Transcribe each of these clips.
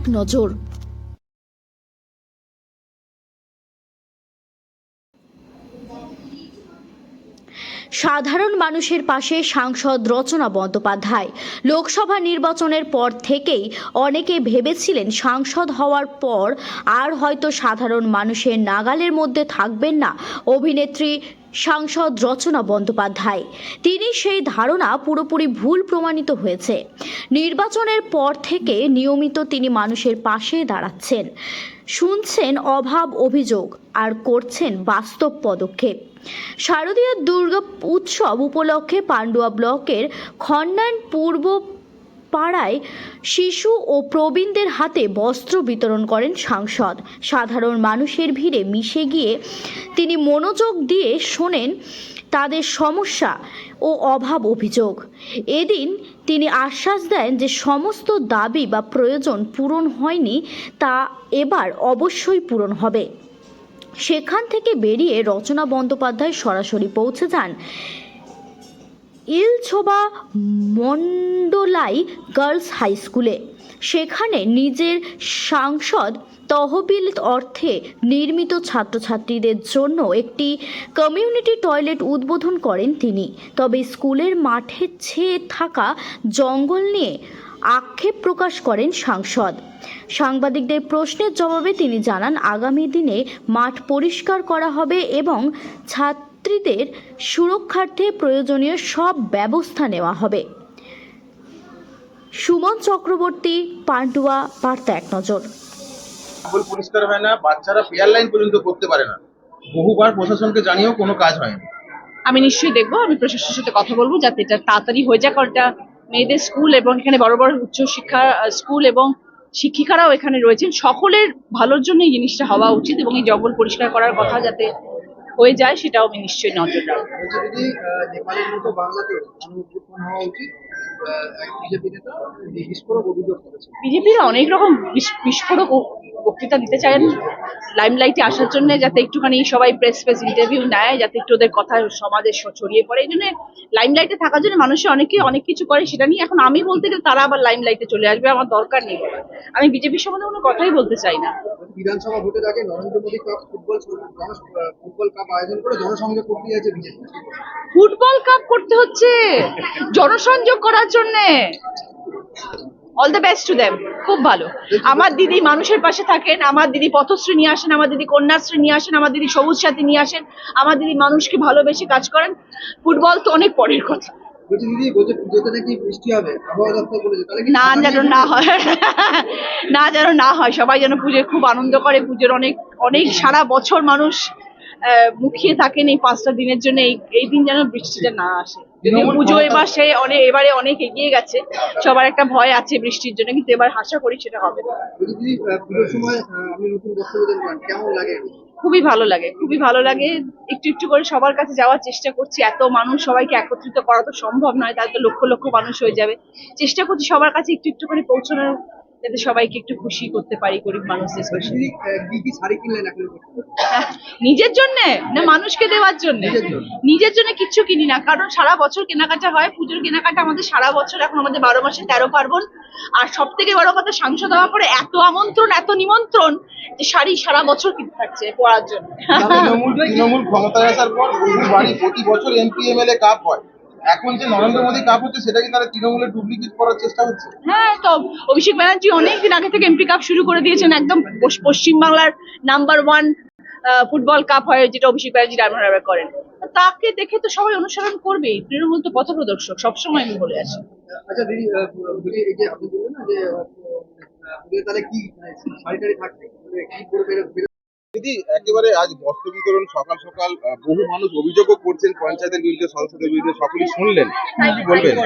এক নজর। সাধারণ মানুষের পাশে সাংসদ রচনা বন্দ্যোপাধ্যায়। লোকসভা নির্বাচনের পর থেকেই অনেকে ভেবেছিলেন সাংসদ হওয়ার পর আর হয়তো সাধারণ মানুষের নাগালের মধ্যে থাকবেন না। অভিনেত্রী সাংসদ রচনা বন্দ্যোপাধ্যায়। তিনি সেই ধারণা পুরোপুরি ভুল প্রমাণিত হয়েছে। নির্বাচনের পর থেকে নিয়মিত তিনি মানুষের পাশে দাঁড়াচ্ছেন। শুনছেন অভাব অভিযোগ আর করছেন বাস্তব পদক্ষেপ। শারদীয় দুর্গা উৎসব উপলক্ষে পান্ডুয়া ব্লকের খন্নান পূর্ব পাড়ায় শিশু ও প্রবীণদের হাতে বস্ত্র বিতরণ করেন সাংসদ। সাধারণ মানুষের ভিড়ে মিশে গিয়ে তিনি মনোযোগ দিয়ে শোনেন তাদের সমস্যা ও অভাব অভিযোগ। এদিন তিনি আশ্বাস দেন যে সমস্ত দাবি বা প্রয়োজন পূরণ হয়নি, তা এবার অবশ্যই পূরণ হবে। সেখান থেকে বেরিয়ে রচনা বন্দ্যোপাধ্যায় সরাসরি পৌঁছে যান ইলছোবা মন্ডলাই গার্লস হাই স্কুলে। সেখানে নিজের সাংসদ তহবিল অর্থে নির্মিত ছাত্রছাত্রীদের জন্য একটি কমিউনিটি টয়লেট উদ্বোধন করেন তিনি। তবে স্কুলের মাঠে ছেয়ে থাকা জঙ্গল নিয়ে আক্ষেপ প্রকাশ করেন সাংসদ। সাংবাদিকদের প্রশ্নের জবাবে তিনি জানান, আগামী দিনে মাঠ পরিষ্কার করা হবে এবং ছাত্রীদের সুরক্ষার্থে প্রয়োজনীয় সব ব্যবস্থা নেওয়া হবে। সুমন চক্রবর্তী পান্ডুয়া বার্তা এক নজর। পরিষ্কার হয় না বাচ্চারা পেয়ার লাইন পর্যন্ত করতে পারে না। বহুবার প্রশাসনকে জানিয়েও কোনো কাজ হয়নি। আমি নিশ্চয়ই দেখব আমি প্রশাসনের সাথে কথা বলব যাতে এটা তাড়াতাড়ি হয়ে যাক কারণ এটা মেয়েদের স্কুল এবং এখানে বড় বড় উচ্চশিক্ষা স্কুল এবং শিক্ষিকারাও এখানে রয়েছেন। সকলের ভালোর জন্য এই জিনিসটা হওয়া উচিত এবং এই জঙ্গল পরিষ্কার করার কথা যাতে হয়ে যায় সেটাও আমি নিশ্চয়ই নজর রাখব। বিজেপি নেতা বিস্ফোরক অভিযোগ করেছেন। বিজেপির অনেক রকম বিস্ফোরক বক্তৃতা দিতে চান লাইমলাইটে আসার জন্য যাতে একটুখানি সবাই প্রেস প্রেস ইন্টারভিউ নেয় যাতে একটু ওদের কথা সমাজে ছড়িয়ে পড়ে। এই জন্য লাইমলাইটে থাকার জন্য মানুষে অনেকে অনেক কিছু করে সেটা নিয়ে এখন আমি বলতে গেলে তারা আবার লাইমলাইটে চলে আসবে আমার দরকার নেই। আমি বিজেপির সম্বন্ধে কোনো কথাই বলতে চাই না। বিধানসভা ভোটের আগে Narendra Modi cup football football cup আয়োজন করে জনসংযোগ করতে যাচ্ছে বিজেপি। ফুটবল কাপ করতে হচ্ছে। জনসংযোগ করার জন্য। All the best to them খুব ভালো। আমার দিদি মানুষের পাশে থাকেন আমার দিদি পথশ্রী নিয়ে আসেন আমার দিদি কন্যাশ্রী নিয়ে আসেন আমার দিদি সবুজ সাথী নিয়ে আসেন আমার দিদি মানুষকে ভালোবেসে কাজ করেন। ফুটবল তো অনেক পরের কথা। না যেন না হয়। না যেন না হয়। সবাই যেন পুজোয় খুব আনন্দ করে। পুজোর অনেক অনেক সারা বছর মানুষ মুখিয়ে থাকেন এই পাঁচটা দিনের জন্য এই এই দিন যেন বৃষ্টিটা না আসে। পুজো এবার সে অনেক এবারে অনেক এগিয়ে গেছে সবার একটা ভয় আছে বৃষ্টির জন্য কিন্তু এবার আশা করি সেটা হবে খুবই ভালো লাগে খুবই ভালো লাগে। একটু একটু করে সবার কাছে যাওয়ার চেষ্টা করছি এত মানুষ সবাইকে একত্রিত করা তো সম্ভব নয় তাহলে তো লক্ষ লক্ষ মানুষ হয়ে যাবে। চেষ্টা করছি সবার কাছে একটু একটু করে পৌঁছানোর যাতে সবাইকে একটু খুশি করতে পারি গরিব মানুষদের এখন নিজের জন্য? না মানুষকে দেওয়ার জন্য? নিজের জন্য। কিচ্ছু কিনি না কারণ সারা বছর কেনাকাটা হয় পুজোর কেনাকাটা আমাদের সারা বছর এখন আমাদের বারো মাসে তেরো পার্বণ। আর সব থেকে বড় কথা সাংসদ হওয়ার পরে এত আমন্ত্রণ এত নিমন্ত্রণ যে শাড়ি সারা বছর কিনতে থাকছে পরার জন্য। তৃণমূল তৃণমূল ক্ষমতায় আসার পর বাড়ি প্রতি বছর এমপি এমএলএ কাপ হয়। এখন যে নরেন্দ্র মোদী কাপ হচ্ছে সেটা কি তারা তৃণমূলের ডুপ্লিকেট করার চেষ্টা হচ্ছে? হ্যাঁ তো অভিষেক ব্যানার্জি অনেকদিন আগে থেকে এমপি কাপ শুরু করে দিয়েছেন একদম পশ্চিমবাংলার নাম্বার ওয়ান ফুটবল কাপ হয় যেটা অভিষেক ব্যানার্জি ডায়মন্ড করেন। তাকে দেখে তো সবাই অনুসরণ করবেই। তৃণমূল তো পথপ্রদর্শক সবসময় আমি বলে আসি আচ্ছা দিদি বলি এই যে আপনি বললেন না যে তাহলে কি মানে শাড়ি টাড়ি থাকবে? মানে কি করে দিদি, একেবারে আজ বস্ত্র বিতরণ সকাল সকাল বহু মানুষ অভিযোগও করছেন পঞ্চায়েতের বিরুদ্ধে সংসদের বিরুদ্ধে, সকলেই শুনলেন। কি বলবেন?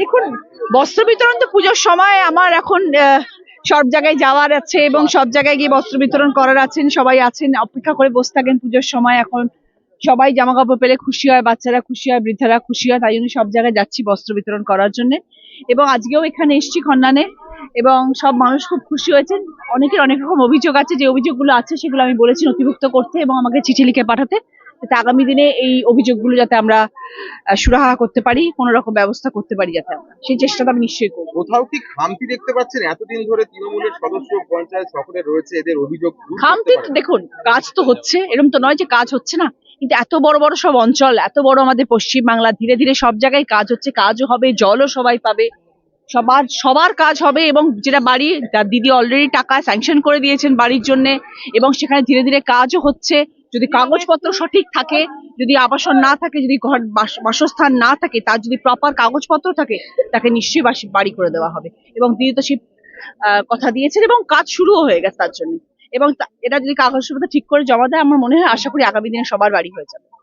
দেখুন বস্ত্র বিতরণ তো পুজোর সময় আমার এখন সব জায়গায় যাওয়ার আছে এবং সব জায়গায় গিয়ে বস্ত্র বিতরণ করার আছেন, সবাই আছেন, অপেক্ষা করে বসে থাকেন পুজোর সময় এখন। সবাই জামা কাপড় পেলে খুশি হয়, বাচ্চারা খুশি হয়, বৃদ্ধারা খুশি হয়, তাই জন্য সব জায়গায় যাচ্ছি বস্ত্র বিতরণ করার জন্য। এবং আজকেও এখানে এসছি খন্নানে। এবং সব মানুষ খুব খুশি হয়েছেন। অনেকের অনেক রকম অভিযোগ আছে যে অভিযোগগুলো আছে সেগুলো আমি বলেছি নথিভুক্ত করতে এবং আমাকে চিঠি লিখে পাঠাতে। যাতে আগামী দিনে এই অভিযোগগুলো যাতে আমরা সুরাহা করতে পারি কোনো রকম ব্যবস্থা করতে পারি যাতে আমরা। সেই চেষ্টাটা আমি নিশ্চয়ই করব। কোথাও কি খামতি দেখতে পাচ্ছেন? এতদিন ধরে তৃণমূলের সদস্য পঞ্চায়েত সকলে রয়েছে এদের অভিযোগ খামতি? দেখুন কাজ তো হচ্ছে এরকম তো নয় যে কাজ হচ্ছে না। কিন্তু এত বড় বড় সব অঞ্চল এত বড় আমাদের পশ্চিম বাংলা ধীরে ধীরে সব জায়গায় কাজ হচ্ছে কাজও হবে জলও সবাই পাবে। সবার সবার কাজ হবে এবং যেটা বাড়ি যার দিদি অলরেডি টাকা স্যাংশন করে দিয়েছেন বাড়ির জন্য এবং সেখানে ধীরে ধীরে কাজও হচ্ছে। যদি কাগজপত্র সঠিক থাকে যদি আবাসন না থাকে যদি ঘর বাস- বাসস্থান না থাকে তার যদি প্রপার কাগজপত্র থাকে তাকে নিশ্চয়ই বাড়ি করে দেওয়া হবে। এবং দিদি তো আহ, কথা দিয়েছেন এবং কাজ শুরুও হয়ে গেছে তার জন্য। এবং এটা যদি কাগজপত্র ঠিক করে জমা দেয় আমার মনে হয় আশা করি আগামী দিনে সবার বাড়ি হয়ে যাবে।